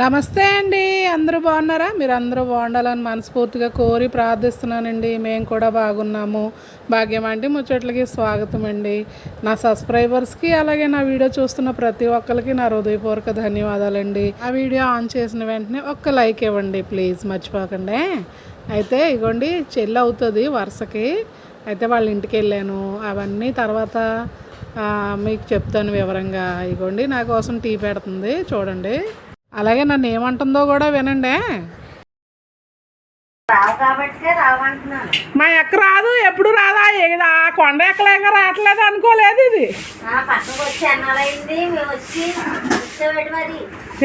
నమస్తే అండి. అందరూ బాగున్నారా? మీరు అందరూ బాగుండాలని మనస్ఫూర్తిగా కోరి ప్రార్థిస్తున్నానండి. మేము కూడా బాగున్నాము. భాగ్యం అంటే ముచ్చట్లకి స్వాగతం అండి నా సబ్స్క్రైబర్స్కి అలాగే నా వీడియో చూస్తున్న ప్రతి ఒక్కరికి నా హృదయపూర్వక ధన్యవాదాలండి. ఆ వీడియో ఆన్ చేసిన వెంటనే ఒక్క లైక్ ఇవ్వండి ప్లీజ్. మర్చిపోకండి. అయితే ఇగోండి చెల్లి అవుతుంది వరుసకి. అయితే వాళ్ళ ఇంటికి వెళ్ళాను. అవన్నీ తర్వాత మీకు చెప్తాను వివరంగా. ఇగోండి నా కోసం టీ పెడుతుంది. చూడండి. అలాగే నన్ను ఏమంటుందో కూడా వినండి. మా ఎక్క రాదు ఎప్పుడు రాదా? ఆ కొండ ఎక్కలేక రావట్లేదు అనుకోలేదు ఇది.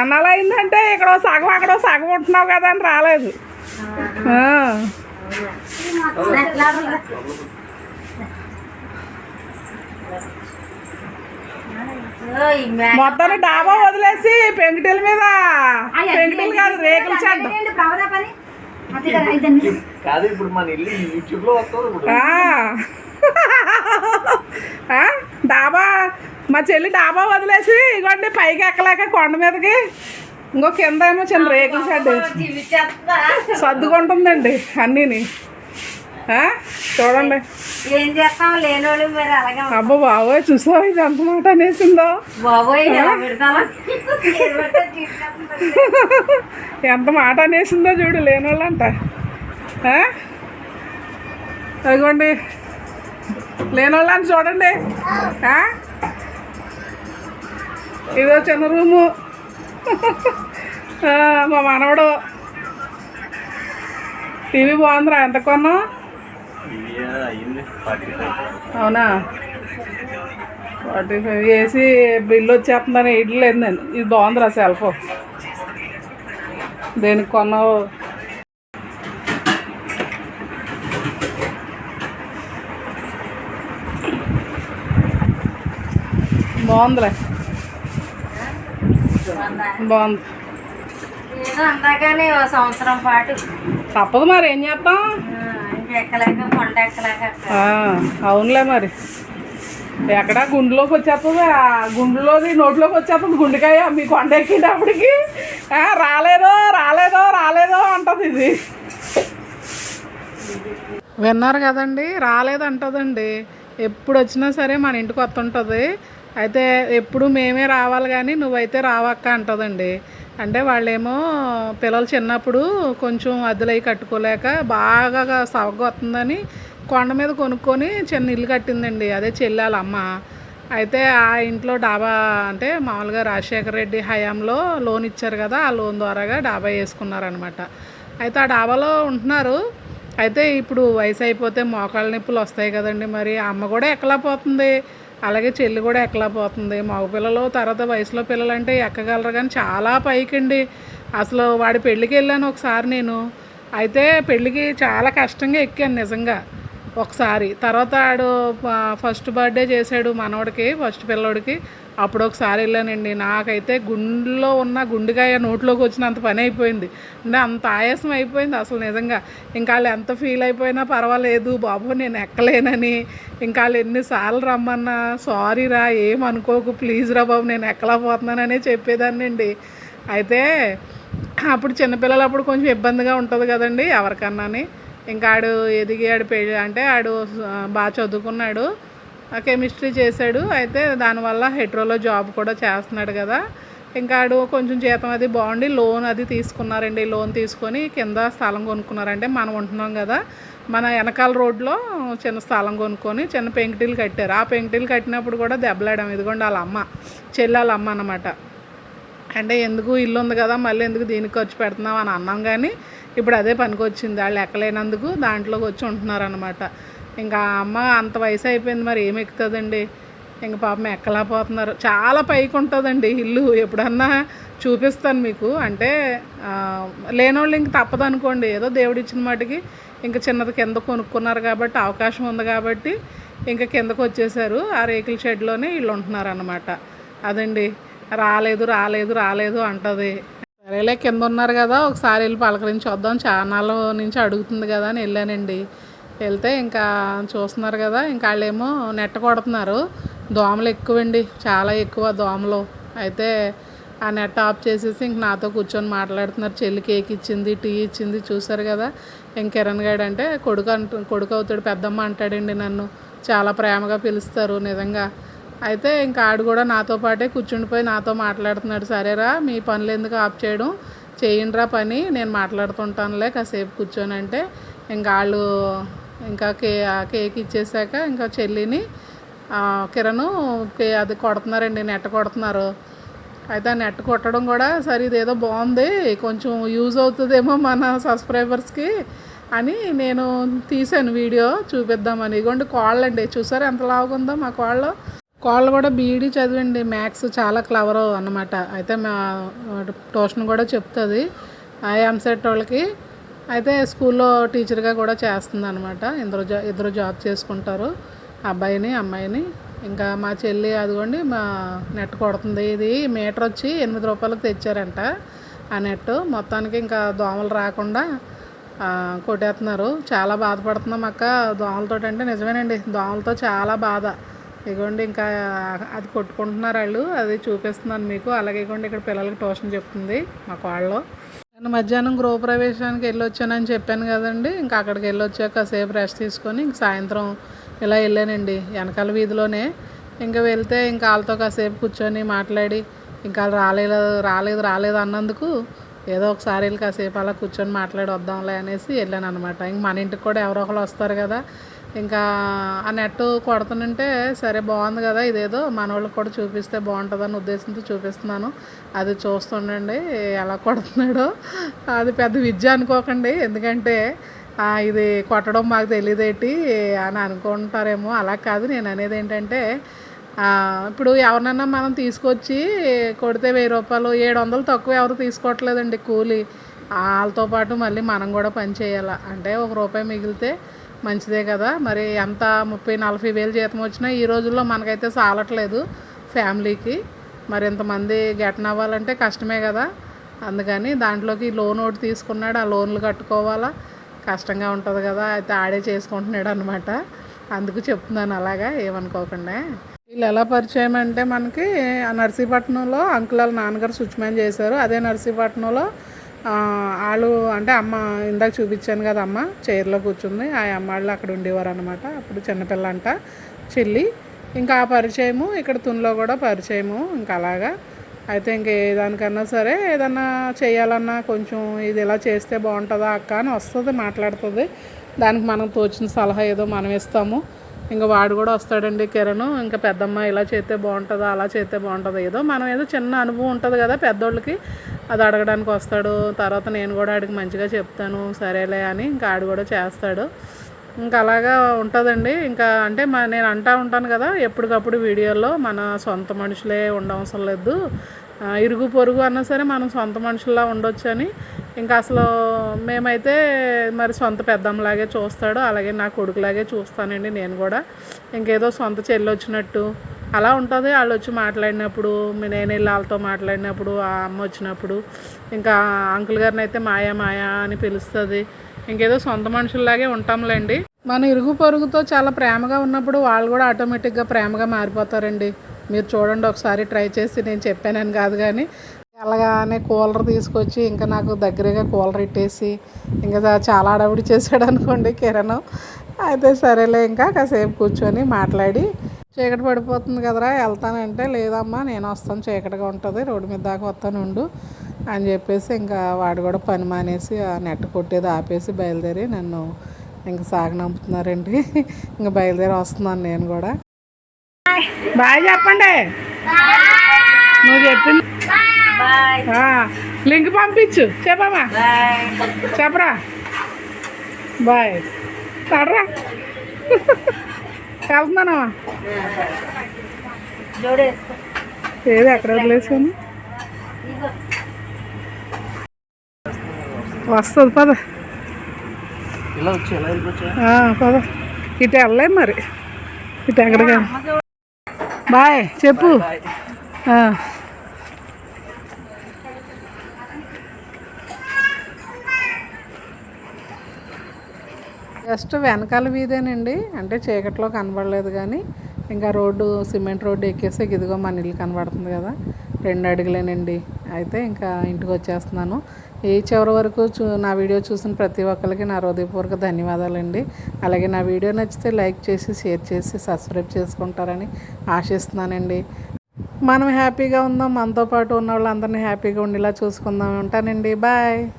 ఎన్నాళ్ళు అయిందంటే ఇక్కడ సగం అక్కడ సగం ఉంటున్నావు కదా అని రాలేదు. ఆ. లోపలికి రా. ఓ, ఈ మే- మొత్తం డాబా వదిలేసి పెంకుటిల మీద పెంకుటిలు కాదు రేకుల చెడ్డ కదా, ఇప్పుడు మన ఇల్లు యూట్యూబ్లో? డాబా మా చెల్లి డాబా వదిలేసి ఇగోండి పైకి ఎక్కలేక కొండ మీదకి ఇంకో కింద ఏమో చిన్న రేకుల షెడ్. సర్దుకుంటుందండి అన్నీని? చూడండి. ఏం చేస్తాం లేనోళ్ళు మరి అలాగే ఉంటాం. అబ్బా బాబోయ్ చూసావు ఇది ఎంత మాట అనేసిందో? బాబోయ్. ఎంత మాట అనేసిందో చూడు లేనోళ్ళంట. ఆ? అదిగోండి. లేనోళ్ళని చూడండి. ఆ? ఇదో చిన్న రూము. మా మనవడు. టీవీ బాగుందిరా ఎంత కొన్నావు? అవునా? ఫార్టీ ఫైవ్ వేసి బిల్లు వచ్చేస్తుందని ఇడ్లు లేదు నేను. ఇది బాగుందిరా సెల్ఫ్. దేనికి కొన్నావు? బాగుందిలే బాగుంది. సంవత్సరం పాటు. తప్పదు మరి ఏం చేస్తాం అవునులే మరి. ఎక్కడ గుండెలోకి వచ్చేస్తుంది. ఆ గుండెలోది నోట్లోకి వచ్చేస్తుంది. గుండెకాయ మీ కొండ ఎక్కేటప్పటికి రాలేదో రాలేదో రాలేదో అంటది ఇది. విన్నారు కదండి? రాలేదంటదండి. ఎప్పుడు వచ్చినా సరే మన ఇంటికి వస్తుంటుంది. అయితే ఎప్పుడు మేమే రావాలి కానీ నువ్వైతే రావక్క అంటదండి. అంటే వాళ్ళేమో పిల్లలు చిన్నప్పుడు కొంచెం అద్దులై కట్టుకోలేక బాగా సవగొస్తుందని కొండ మీద కొనుక్కొని చిన్న ఇల్లు కట్టిందండి. అదే చెల్లెల అమ్మ. అయితే ఆ ఇంట్లో డాబా అంటే మామూలుగా రాజశేఖర రెడ్డి హయాంలో లోన్ ఇచ్చారు కదా ఆ లోన్ ద్వారాగా డాబా వేసుకున్నారనమాట అయితే ఆ డాబాలో ఉంటున్నారు. అయితే ఇప్పుడు వయసు అయిపోతే మోకాళ్ళ నొప్పులు వస్తాయి కదండి మరి. అమ్మ కూడా ఎక్కలేకపోతుంది. అలాగే చెల్లి కూడా ఎక్కలేకపోతుంది మగ పిల్లలు తర్వాత వయసులో పిల్లలు అంటే ఎక్కగలరు కానీ చాలా పైకండి. అసలు వాడి పెళ్ళికి వెళ్ళాను ఒకసారి నేను. అయితే పెళ్ళికి చాలా కష్టంగా ఎక్కాను నిజంగా. ఒకసారి. తర్వాత ఆడు ఫస్ట్ బర్త్డే చేశాడు మనవడికి ఫస్ట్ పిల్లోడికి. అప్పుడు ఒకసారి వెళ్ళానండి. నాకైతే గుండెలో ఉన్న గుండెకాయ నోట్లోకి వచ్చినంత పని అయిపోయింది. అంటే అంత ఆయాసం అయిపోయింది అసలు నిజంగా. ఇంకా వాళ్ళు ఎంత ఫీల్ అయిపోయినా పర్వాలేదు. బాబు నేను ఎక్కలేనని. ఇంకా వాళ్ళు ఎన్నిసార్లు రమ్మన్నా సారీ రా ఏమనుకోకు ప్లీజ్ రా బాబు నేను ఎక్కలేకపోతున్నాననే చెప్పేదాన్నండి అయితే అప్పుడు చిన్నపిల్లలు అప్పుడు కొంచెం ఇబ్బందిగా ఉంటుంది కదండి ఎవరికన్నాని. ఇంకా ఆడు ఎదిగి పెళ్ళి అంటే ఆడు బాగా చదువుకున్నాడు. ఆ, కెమిస్ట్రీ చేశాడు. అయితే దానివల్ల హెట్రోలో జాబ్ కూడా చేస్తున్నాడు కదా. ఇంకా ఆడు కొంచెం జీతం అది బాగుండి లోన్ అది తీసుకున్నారండి. లోన్ తీసుకొని కింద స్థలం కొనుక్కున్నారంటే మనం ఉంటున్నాం కదా. మన వెనకాల రోడ్లో చిన్న స్థలం కొనుక్కొని చిన్న పెంకిటీలు కట్టారు. ఆ పెంకిటీలు కట్టినప్పుడు కూడా దెబ్బలాడాం. ఇదిగోండి వాళ్ళ అమ్మ. చెల్లి వాళ్ళ అమ్మ అనమాట అంటే ఎందుకు ఇల్లు ఉంది కదా మళ్ళీ ఎందుకు దీనికి ఖర్చు పెడుతున్నాం అని అన్నాం కానీ ఇప్పుడు అదే పనికి వచ్చింది. వాళ్ళు ఎక్కలేనందుకు దాంట్లోకి వచ్చి ఉంటున్నారు అనమాట ఇంకా అమ్మ అంత వయసు అయిపోయింది మరి ఏమి ఎక్కుతుందండి? ఇంక పాపం ఎక్కలేకపోతున్నారు. చాలా పైకి ఉంటుందండి ఇల్లు. ఎప్పుడన్నా చూపిస్తాను మీకు. అంటే లేనోళ్ళు ఇంక తప్పదు అనుకోండి. ఏదో దేవుడు ఇచ్చిన మాటికి ఇంకా చిన్నది కింద కొనుక్కున్నారు కాబట్టి అవకాశం ఉంది కాబట్టి ఇంకా కిందకు వచ్చేసారు. ఆ రేకుల షెడ్లోనే వీళ్ళు ఉంటున్నారు అనమాట అదండి. రాలేదు రాలేదు రాలేదు అంటది. సరేలే కింద ఉన్నారు కదా ఒకసారి వెళ్ళి పలకరించి వద్దాం. ఛానల్ నుంచి అడుగుతుంది కదా అని వెళ్ళానండి. వెళ్తే ఇంకా చూస్తున్నారు కదా ఇంకా వాళ్ళేమో నెట్ట కొడుతున్నారు. దోమలు ఎక్కువండి చాలా ఎక్కువ దోమలు. అయితే ఆ నెట్ ఆఫ్ చేసేసి ఇంక నాతో కూర్చొని మాట్లాడుతున్నారు. చెల్లి కేక్ ఇచ్చింది టీ ఇచ్చింది చూసారు కదా. ఇంక కిరణ్ గారు అంటే కొడుకు అంటు కొడుకు అవుతాడు పెద్దమ్మ అంటాడండి నన్ను. చాలా ప్రేమగా పిలుస్తారు నిజంగా. అయితే ఇంకా ఆడు కూడా నాతో పాటే కూర్చుండిపోయి నాతో మాట్లాడుతున్నాడు. సరేరా మీ పనులు ఎందుకు ఆఫ్ చేయడం? చేయండిరా పని నేను మాట్లాడుతుంటానులే కాసేపు కూర్చొని అంటే. ఇంకా వాళ్ళు ఇంకా కే ఆ కేక్ ఇచ్చేసాక ఇంకా చెల్లిని కిరణ్ కే అది కొడుతున్నారండి నెట్ కొడుతున్నారు. అయితే ఆ నెట్ కొట్టడం కూడా సరే ఇదేదో బాగుంది కొంచెం యూజ్ అవుతుందేమో మన సబ్స్క్రైబర్స్కి అని నేను తీసాను వీడియో చూపిద్దామని. ఇగోండి కోళ్ళండి చూసారా చూసారు ఎంత లావుగా మా కోళ్ళు? కోళ్ళు కూడా బీఈడీ చదివండి. మ్యాథ్స్ చాలా క్లవర్ అన్నమాట. అయితే మా ట్యూషన్ కూడా చెప్తుంది. ఆ ఎంసెట్ వాళ్ళకి. అయితే స్కూల్లో టీచర్గా కూడా చేస్తుంది అనమాట ఇద్దరు జా ఇద్దరు జాబ్ చేసుకుంటారు. అబ్బాయిని అమ్మాయిని. ఇంకా మా చెల్లి అదిగోండి మా నెట్ కొడుతుంది. ఇది మీటర్ వచ్చి ఎనిమిది రూపాయలకు తెచ్చారంట ఆ నెట్ మొత్తానికి ఇంకా దోమలు రాకుండా కొట్టేస్తున్నారు. చాలా బాధపడుతున్నాం అక్క. దోమలతో అంటే నిజమేనండి. దోమలతో చాలా బాధ. ఇదిగోండి ఇంకా అది కొట్టుకుంటున్నారు వాళ్ళు అది చూపిస్తున్నాను మీకు. అలాగే ఇగోండి ఇక్కడ పిల్లలకి ట్యూషన్ చెప్తుంది మా కోళ్ళు నేను మధ్యాహ్నం గృహప్రవేశానికి వెళ్ళి వచ్చానని చెప్పాను కదండి. ఇంకా అక్కడికి వెళ్ళి సేపు రెస్ట్ తీసుకొని ఇంక సాయంత్రం ఇలా వెళ్ళానండి వెనకాల వీధిలోనే. ఇంకా వెళ్తే ఇంకా వాళ్ళతో కాసేపు కూర్చొని మాట్లాడి ఇంకా వాళ్ళు రాలేదు రాలేదు రాలేదు అన్నందుకు ఏదో ఒకసారి వెళ్ళి కాసేపు అలా కూర్చొని మాట్లాడి వద్దాంలే అనేసి వెళ్ళాను అనమాట ఇంక మన ఇంటికి కూడా ఎవరో ఒకరు వస్తారు కదా ఇంకా ఆ నెట్ కొడుతుంటే సరే బాగుంది కదా ఇదేదో మన వాళ్ళకి కూడా చూపిస్తే బాగుంటుందని ఉద్దేశంతో చూపిస్తున్నాను. అది చూస్తుండండి ఎలా కొడుతున్నాడో. అది పెద్ద విద్య అనుకోకండి. ఎందుకంటే ఇది కొట్టడం మాకు తెలియదేటి అని అనుకుంటారేమో. అలా కాదు. నేను అనేది ఏంటంటే ఇప్పుడు ఎవరినన్నా మనం తీసుకొచ్చి కొడితే వెయ్యి రూపాయలు ఏడు వందలు తక్కువ ఎవరు తీసుకోవట్లేదండి కూలి. వాళ్ళతో పాటు మళ్ళీ మనం కూడా పని చేయాలా. అంటే ఒక రూపాయి మిగిలితే మంచిదే కదా. మరి ఎంత ముప్పై నలభై వేలు జీతం వచ్చినా ఈ రోజుల్లో మనకైతే సాలట్లేదు ఫ్యామిలీకి. మరి ఇంతమంది గెటన్ అవ్వాలంటే కష్టమే కదా. అందుకని దాంట్లోకి లోన్ ఒకటి తీసుకున్నాడు. ఆ లోన్లు కట్టుకోవాలా. కష్టంగా ఉంటుంది కదా. అయితే ఆడే చేసుకుంటున్నాడు అనమాట అందుకు చెప్తున్నాను అలాగా ఏమనుకోకుండా. వీళ్ళు ఎలా పరిచయం అంటే మనకి ఆ నర్సీపట్నంలో అంకుల్ నాన్నగారు స్విచ్ మ్యాన్ చేశారు. అదే నర్సీపట్నంలో వాళ్ళు అంటే అమ్మ ఇందాక చూపించాను కదా అమ్మ చైర్లో కూర్చుంది. ఆ అమ్మ వాళ్ళు అక్కడ ఉండేవారు అనమాట అప్పుడు చిన్నపిల్ల అంట చెల్లి. ఇంకా ఆ పరిచయము ఇక్కడ తునిలో కూడా పరిచయము ఇంకా అలాగా. అయితే ఇంక ఏ దానికన్నా సరే ఏదన్నా చేయాలన్నా కొంచెం ఇది ఇలా చేస్తే బాగుంటుందా అక్క అని వస్తుంది మాట్లాడుతుంది. దానికి మనం తోచిన సలహా ఏదో మనం ఇస్తాము. ఇంకా వాడు కూడా వస్తాడండి కిరణ్. ఇంకా పెద్దమ్మ ఇలా చేస్తే బాగుంటుందా అలా చేస్తే బాగుంటుందా ఏదో మనం ఏదో చిన్న అనుభవం ఉంటుంది కదా పెద్దోళ్ళకి. అది అడగడానికి వస్తాడు. తర్వాత నేను కూడా ఆడికి మంచిగా చెప్తాను సరేలే అని ఇంకా ఆడు కూడా చేస్తాడు. ఇంకా అలాగా ఉంటుందండి. ఇంకా అంటే మా నేను అంటా ఉంటాను కదా ఎప్పటికప్పుడు వీడియోలో మన సొంత మనుషులే ఉండవసరం లేదు. ఇరుగు పొరుగు అన్నా సరే మనం సొంత మనుషుల్లా ఉండొచ్చు అని ఇంకా అసలు మేమైతే మరి సొంత పెద్దమ్మలాగే చూస్తాడు అలాగే నా కొడుకులాగే చూస్తానండి నేను కూడా. ఇంకేదో సొంత చెల్లి వచ్చినట్టు అలా ఉంటుంది. వాళ్ళు వచ్చి మాట్లాడినప్పుడు నేను వెళ్ళి వాళ్ళతో మాట్లాడినప్పుడు ఆ అమ్మ వచ్చినప్పుడు ఇంకా అంకుల్ గారిని అయితే మాయా మాయా అని పిలుస్తుంది. ఇంకేదో సొంత మనుషుల్లాగే ఉంటాంలేండి. మన ఇరుగు పొరుగుతో చాలా ప్రేమగా ఉన్నప్పుడు వాళ్ళు కూడా ఆటోమేటిక్గా ప్రేమగా మారిపోతారండి. మీరు చూడండి ఒకసారి ట్రై చేసి నేను చెప్పానని కాదు కానీ అలాగానే కూలర్ తీసుకొచ్చి ఇంకా నాకు దగ్గరగా కూలర్ ఇట్టేసి ఇంకా చాలా అడవిడి చేశాడు అనుకోండి కిరణ్. అయితే సరేలే ఇంకా కాసేపు కూర్చొని మాట్లాడి చీకటి పడిపోతుంది కదరా వెళ్తానంటే లేదమ్మా నేను వస్తాను చీకటిగా ఉంటుంది రోడ్డు మీద దాకా వస్తాను ఉండు అని చెప్పేసి ఇంకా వాడు కూడా పని మానేసి ఆ నెట్ కొట్టేది ఆపేసి బయలుదేరి నన్ను ఇంకా సాగనంపుతున్నారండి. ఇంకా బయలుదేరి వస్తున్నాను నేను కూడా. బాయ్ చెప్పండి. నువ్వు చెప్పింది లింక్ పంపించు. చెప్పమ్మా. బాయ్. చెప్పరా. బాయ్. తడరా వెళ్తున్నానమ్మా. ఏది ఎక్కడ వదిలేసాను వస్తుంది పద. పద. ఇటు వెళ్ళలేం మరి. ఇటు ఎక్కడికి బాయ్ చెప్పు. ఆ. జస్ట్ వెనకాల వీధేనండి అంటే చీకట్లో కనబడలేదు కానీ. ఇంకా రోడ్డు సిమెంట్ రోడ్డు ఎక్కేసి ఇదిగో మన ఇల్లు కనబడుతుంది కదా. రెండు అడుగులేనండి. అయితే ఇంకా ఇంటికి వచ్చేస్తున్నాను. ఈ చివరి వరకు చూ నా వీడియో చూసిన ప్రతి ఒక్కరికి నా హృదయపూర్వక ధన్యవాదాలండి. అలాగే నా వీడియో నచ్చితే లైక్ చేసి షేర్ చేసి సబ్స్క్రైబ్ చేసుకుంటారని ఆశిస్తున్నానండి. మనం హ్యాపీగా ఉందాం. మనతో పాటు ఉన్న వాళ్ళందరినీ హ్యాపీగా ఉండేలా చూసుకుందాం. ఉంటానండి. బాయ్.